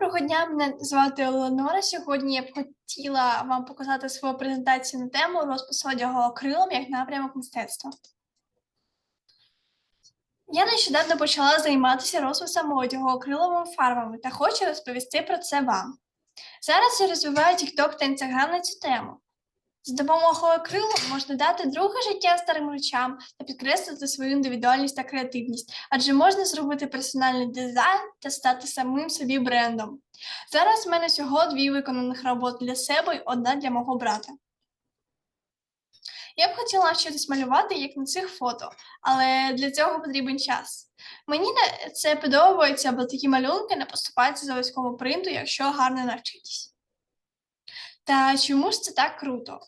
Доброго дня, мене звати Елеонора. Сьогодні я б хотіла вам показати свою презентацію на тему розпис одягу акрилом як напрямок мистецтва. Я нещодавно почала займатися розписом одягу акриловими фарбами та хочу розповісти про це вам. Зараз я розвиваю TikTok та Instagram на цю тему. З допомогою акрилу можна дати друге життя старим речам та підкреслити свою індивідуальність та креативність, адже можна зробити персональний дизайн та стати самим собі брендом. Зараз в мене всього дві виконаних роботи для себе і одна для мого брата. Я б хотіла навчитись малювати, як на цих фото, але для цього потрібен час. Мені це подобається, бо такі малюнки не поступаються з заводському принту, якщо гарно навчитись. Та чому ж це так круто?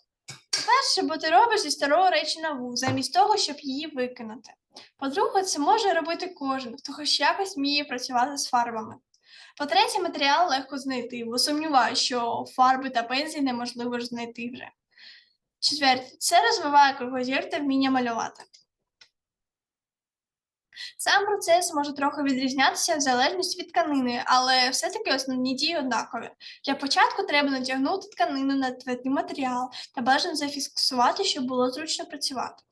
По-перше, бо ти робиш зі старого речі нову, замість того, щоб її викинути. По-друге, це може робити кожен, хто хоч якось вміє працювати з фарбами. По-третє, матеріал легко знайти, бо сумніваюся, що фарби та пензлі неможливо ж знайти вже. Четверте, це розвиває кругозір та вміння малювати. Сам процес може трохи відрізнятися в залежності від тканини, але все-таки основні дії однакові. Для початку треба натягнути тканину на твердий матеріал та бажано зафіксувати, щоб було зручно працювати.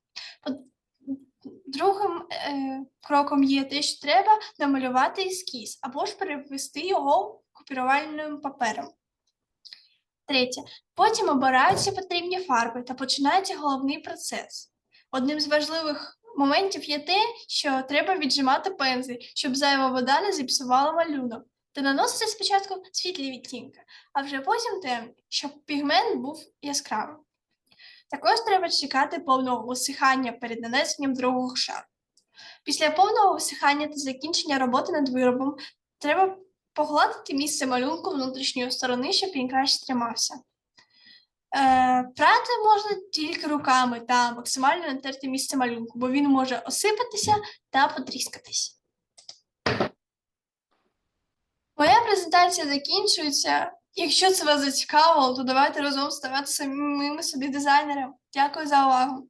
Другим е, кроком є те, що треба намалювати ескіз або ж перевести його копірувальним папером. Третє. Потім обираються потрібні фарби та починається головний процес. Одним з важливих моментів є те, що треба віджимати пензлі, щоб зайва вода не зіпсувала малюнок. Та наносити спочатку світлі відтінки, а вже потім темні, щоб пігмент був яскравим. Також треба чекати повного висихання перед нанесенням другого шару. Після повного висихання та закінчення роботи над виробом треба погладити місце малюнку внутрішньої сторони, щоб він краще тримався. Е, прати можна тільки руками та максимально натерти місце малюнку, бо він може осипатися та потріскатись. Моя презентація закінчується. Якщо це вас зацікавило, то давайте разом ставати самими собі дизайнером. Дякую за увагу.